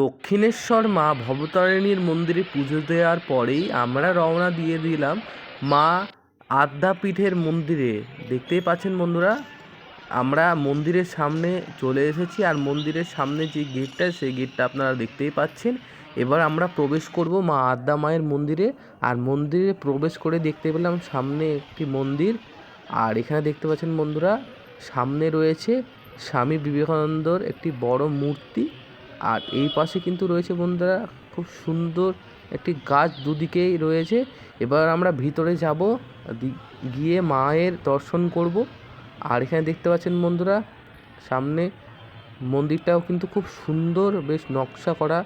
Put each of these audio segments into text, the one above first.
দক্ষিণেশ্বর মা ভবতারিণীর মন্দিরে পুজো দেওয়ার পরেই আমরা রওনা দিয়ে দিলাম মা আদ্যাপীঠের মন্দিরে। দেখতেই পাচ্ছেন বন্ধুরা, আমরা মন্দিরের সামনে চলে এসেছি আর মন্দিরের সামনে যে গেটটা, সেই গেটটা আপনারা দেখতেই পাচ্ছেন। এবার আমরা প্রবেশ করব মা আদ্যা মায়ের মন্দিরে আর মন্দিরে প্রবেশ করে দেখতে পেলাম সামনে একটি মন্দির। আর এখানে দেখতে পাচ্ছেন বন্ধুরা, সামনে রয়েছে স্বামী বিবেকানন্দর একটি বড় মূর্তি। আর এই পাশে কিন্তু রয়েছে বন্ধুরা, খুব সুন্দর একটি গাছ দুদিকেই রয়েছে। এবার আমরা ভিতরে যাব গিয়ে মায়ের দর্শন করব। আর এখানে দেখতে পাচ্ছেন বন্ধুরা, সামনে মন্দিরটাও কিন্তু খুব সুন্দর, বেশ নকশা করা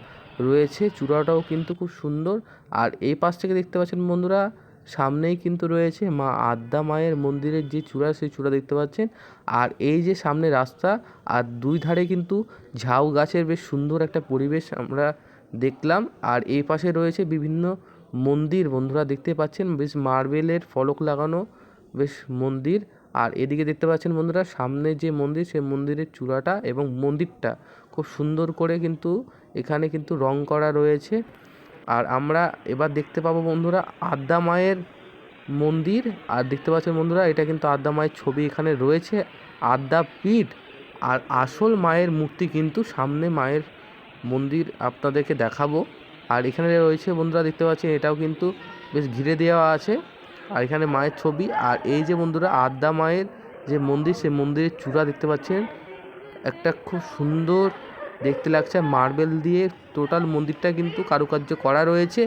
রয়েছে, চূড়াটাও কিন্তু খুব সুন্দর। আর এই পাশ থেকে দেখতে পাচ্ছেন বন্ধুরা সামনেই কিন্তু রয়েছে মা আদ্যা মায়ের মন্দিরের যে চূড়া, সেই চূড়া দেখতে পাচ্ছেন। আর এই যে সামনে রাস্তা, আর দুই ধারে কিন্তু ঝাউ গাছের বেশ সুন্দর একটা পরিবেশ আমরা দেখলাম। আর এই পাশে রয়েছে বিভিন্ন মন্দির, বন্ধুরা দেখতে পাচ্ছেন, বেশ মার্বেলের ফলক লাগানো বেশ মন্দির। আর এদিকে দেখতে পাচ্ছেন বন্ধুরা, সামনে যে মন্দির, সেই মন্দিরের চূড়াটা এবং মন্দিরটা খুব সুন্দর করে কিন্তু এখানে কিন্তু রং করা রয়েছে। আর আমরা এবার দেখতে পাবো বন্ধুরা আদ্যা মায়ের মন্দির। আর দেখতে পাচ্ছেন বন্ধুরা, এটা কিন্তু আদ্যা মায়ের ছবি এখানে রয়েছে আদ্যা পীঠ। আর আসল মায়ের মূর্তি কিন্তু সামনে মায়ের মন্দির আপনাদেরকে দেখাবো। আর এখানে রয়েছে বন্ধুরা, দেখতে পাচ্ছেন এটাও কিন্তু বেশ ঘিরে দেওয়া আছে। আর এখানে মায়ের ছবি, আর এই যে বন্ধুরা আদ্যা মায়ের যে মন্দির সে মন্দিরের চূড়া দেখতে পাচ্ছেন। একটা খুব সুন্দর দেখতে লাগছে মার্বেল দিয়ে টোটাল মন্দিরটা কিন্তু কারুকার্য করা রয়েছে।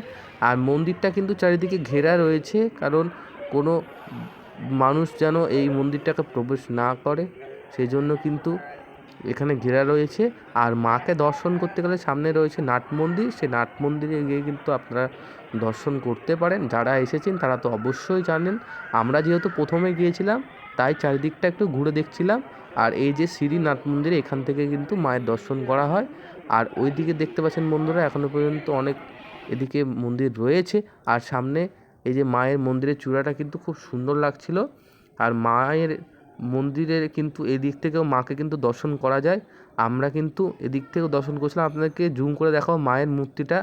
আর মন্দিরটা কিন্তু চারিদিকে ঘেরা রয়েছে, কারণ কোনো মানুষ যেন এই মন্দিরটাকে প্রবেশ না করে সেই জন্য কিন্তু এখানে ঘেরা রয়েছে। আর মাকে দর্শন করতে গেলে সামনে রয়েছে নাট মন্দির। সেই নাট মন্দিরে গিয়ে কিন্তু আপনারা দর্শন করতে পারেন। যারা এসেছেন তারা তো অবশ্যই জানেন। আমরা যেহেতু প্রথমে গিয়েছিলাম তাই চারিদিকটা একটু ঘুরে দেখছিলাম। আর এই যে শ্রী নাট মন্দিরে এখান থেকে কিন্তু মায়ের দর্শন করা হয়। আর ওই দিকে দেখতে পাচ্ছেন বন্ধুরা এখনও পর্যন্ত অনেক এদিকে মন্দির রয়েছে। আর সামনে এই যে মায়ের মন্দিরের চূড়াটা কিন্তু খুব সুন্দর লাগছিল। আর মায়ের মন্দিরের কিন্তু এদিক থেকেও মাকে কিন্তু দর্শন করা যায়। আমরা কিন্তু এদিক থেকেও দর্শন করছিলাম। আপনাদেরকে জুম করে দেখাও মায়ের মূর্তিটা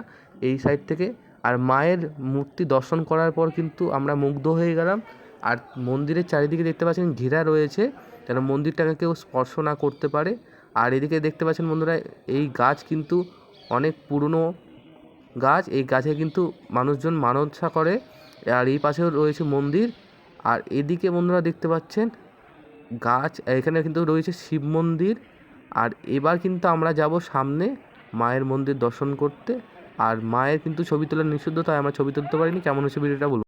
এই সাইড থেকে। আর মায়ের মূর্তি দর্শন করার পর কিন্তু আমরা মুগ্ধ হয়ে গেলাম। আর মন্দিরের চারিদিকে দেখতে পাচ্ছেন ঘেরা রয়েছে, যেন মন্দিরটাকে কেউ স্পর্শ না করতে পারে। আর এদিকে দেখতে পাচ্ছেন বন্ধুরা, এই গাছ কিন্তু অনেক পুরনো গাছ, এই গাছে কিন্তু মানুষজন মানসা করে। আর এই পাশেও রয়েছে মন্দির। আর এদিকে বন্ধুরা দেখতে পাচ্ছেন গাছ, এখানে কিন্তু রয়েছে শিব মন্দির। আর এবার কিন্তু আমরা যাব সামনে মায়ের মন্দির দর্শন করতে। আর মায়ের কিন্তু ছবি তোলা নিষিদ্ধ, তাই আমরা ছবি তুলতে পারিনি। কেমন হচ্ছে ভিডিওটা বলুন।